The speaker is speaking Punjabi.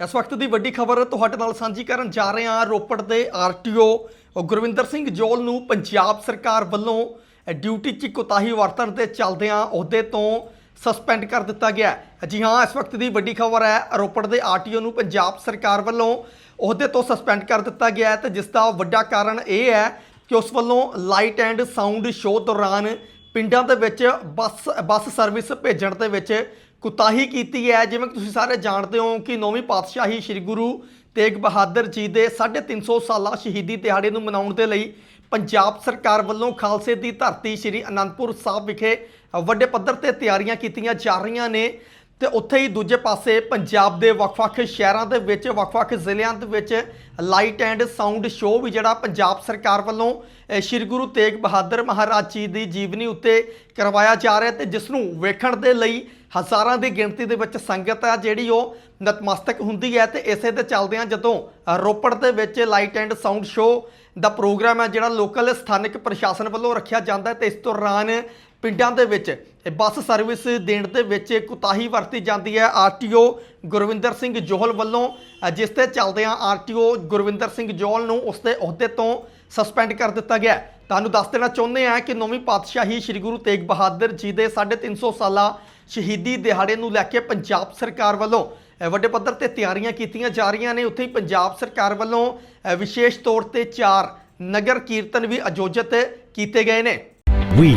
ਇਸ ਵਕਤ ਦੀ ਵੱਡੀ ਖਬਰ ਤੁਹਾਡੇ ਨਾਲ ਸਾਂਝੀ ਕਰਨ ਜਾ ਰਹੇ ਹਾਂ ਰੋਪੜ ਦੇ ਆਰਟੀਓ ਗੁਰਵਿੰਦਰ ਸਿੰਘ ਜੋਲ ਨੂੰ ਪੰਜਾਬ ਸਰਕਾਰ ਵੱਲੋਂ ਡਿਊਟੀ 'ਚ ਕੋਤਾਹੀ ਵਰਤਣ ਦੇ ਚੱਲਦਿਆਂ ਅਹੁਦੇ ਤੋਂ ਸਸਪੈਂਡ ਕਰ ਦਿੱਤਾ ਗਿਆ ਜੀ ਹਾਂ, ਇਸ ਵਕਤ ਦੀ ਵੱਡੀ ਖਬਰ ਹੈ, ਰੋਪੜ ਦੇ ਆਰਟੀਓ ਨੂੰ ਪੰਜਾਬ ਸਰਕਾਰ ਵੱਲੋਂ ਅਹੁਦੇ ਤੋਂ ਸਸਪੈਂਡ ਕਰ ਦਿੱਤਾ ਗਿਆ ਹੈ ਤੇ ਜਿਸ ਦਾ ਵੱਡਾ ਕਾਰਨ ਇਹ ਹੈ ਕਿ ਉਸ ਵੱਲੋਂ ਲਾਈਟ ਐਂਡ ਸਾਊਂਡ ਸ਼ੋਅ ਦੌਰਾਨ ਪਿੰਡਾਂ ਦੇ ਵਿੱਚ ਬੱਸ ਬੱਸ ਸਰਵਿਸ ਭੇਜਣ ਦੇ ਵਿੱਚ ਕੁਤਾਹੀ ਕੀਤੀ ਹੈ। ਜਿਵੇਂ ਕਿ ਤੁਸੀਂ ਸਾਰੇ ਜਾਣਦੇ ਹੋ ਕਿ ਨੌਵੀਂ ਪਾਤਸ਼ਾਹੀ ਸ੍ਰੀ ਗੁਰੂ ਤੇਗ ਬਹਾਦਰ ਜੀ ਦੇ 350 ਸਾਲਾ ਸ਼ਹੀਦੀ ਦਿਹਾੜੇ ਨੂੰ ਮਨਾਉਣ ਦੇ ਲਈ ਪੰਜਾਬ ਸਰਕਾਰ ਵੱਲੋਂ ਖਾਲਸੇ ਦੀ ਧਰਤੀ ਸ੍ਰੀ ਅਨੰਦਪੁਰ ਸਾਹਿਬ ਵਿਖੇ ਵੱਡੇ ਪੱਧਰ ਤੇ ਤਿਆਰੀਆਂ ਕੀਤੀਆਂ ਜਾ ਰਹੀਆਂ ਨੇ। ਤੇ ਉੱਥੇ ਹੀ ਦੂਜੇ ਪਾਸੇ ਪੰਜਾਬ ਦੇ ਵੱਖ-ਵੱਖ ਸ਼ਹਿਰਾਂ ਦੇ ਵਿੱਚ, ਵੱਖ-ਵੱਖ ਜ਼ਿਲ੍ਹਿਆਂ ਦੇ ਵਿੱਚ ਲਾਈਟ ਐਂਡ ਸਾਊਂਡ ਸ਼ੋਅ ਵੀ ਜਿਹੜਾ ਪੰਜਾਬ ਸਰਕਾਰ ਵੱਲੋਂ ਸ੍ਰੀ ਗੁਰੂ ਤੇਗ ਬਹਾਦਰ ਮਹਾਰਾਜ ਜੀ ਦੀ ਜੀਵਨੀ ਉੱਤੇ ਕਰਵਾਇਆ ਜਾ ਰਿਹਾ ਤੇ ਜਿਸ ਨੂੰ ਵੇਖਣ ਦੇ ਲਈ ਹਜ਼ਾਰਾਂ ਦੀ ਗਿਣਤੀ ਦੇ ਵਿੱਚ ਸੰਗਤ ਹੈ ਜਿਹੜੀ ਉਹ ਨਤਮਸਤਕ ਹੁੰਦੀ ਹੈ ਤੇ ਇਸੇ ਦੇ ਚੱਲਦਿਆਂ ਜਦੋਂ ਰੋਪੜ ਦੇ ਵਿੱਚ ਲਾਈਟ ਐਂਡ ਸਾਊਂਡ ਸ਼ੋਅ ਦਾ ਪ੍ਰੋਗਰਾਮ ਹੈ ਜਿਹੜਾ ਲੋਕਲ ਸਥਾਨਕ ਪ੍ਰਸ਼ਾਸਨ ਵੱਲੋਂ ਰੱਖਿਆ ਜਾਂਦਾ ਹੈ ਤੇ ਇਸ ਦੌਰਾਨ ਪਿੰਡਾਂ ਦੇ ਵਿੱਚ। ਬੱਸ ਸਰਵਿਸ ਦੇਣ ਦੇ ਵਿੱਚ ਕੁਤਾਹੀ ਵਰਤੀ ਜਾਂਦੀ ਹੈ ਆਰਟੀਓ ਗੁਰਵਿੰਦਰ ਸਿੰਘ ਜੋਹਲ ਵੱਲੋਂ। ਅ, ਜਿਸ ਤੇ ਚੱਲਦਿਆਂ ਆਰਟੀਓ ਗੁਰਵਿੰਦਰ ਸਿੰਘ ਜੋਹਲ ਨੂੰ ਉਸ ਦੇ ਅਹੁਦੇ ਤੋਂ ਸਸਪੈਂਡ ਕਰ ਦਿੱਤਾ ਗਿਆ। ਤੁਹਾਨੂੰ ਦੱਸ ਦੇਣਾ ਚਾਹੁੰਦੇ ਹਾਂ ਕਿ ਨੌਵੀਂ ਪਾਤਸ਼ਾਹੀ ਸ੍ਰੀ ਗੁਰੂ ਤੇਗ ਬਹਾਦਰ ਜੀ ਦੇ 350 ਸਾਲਾ ਸ਼ਹੀਦੀ ਦਿਹਾੜੇ ਨੂੰ ਲੈ ਕੇ ਪੰਜਾਬ ਸਰਕਾਰ ਵੱਲੋਂ ਵੱਡੇ ਪੱਧਰ ਤੇ ਤਿਆਰੀਆਂ ਕੀਤੀਆਂ ਜਾ ਰਹੀਆਂ ਨੇ। ਉੱਥੇ ਹੀ ਪੰਜਾਬ ਸਰਕਾਰ ਵੱਲੋਂ ਵਿਸ਼ੇਸ਼ ਤੌਰ ਤੇ ਚਾਰ ਨਗਰ ਕੀਰਤਨ ਵੀ ਆਯੋਜਿਤ ਕੀਤੇ ਗਏ ਨੇ। ਵੀ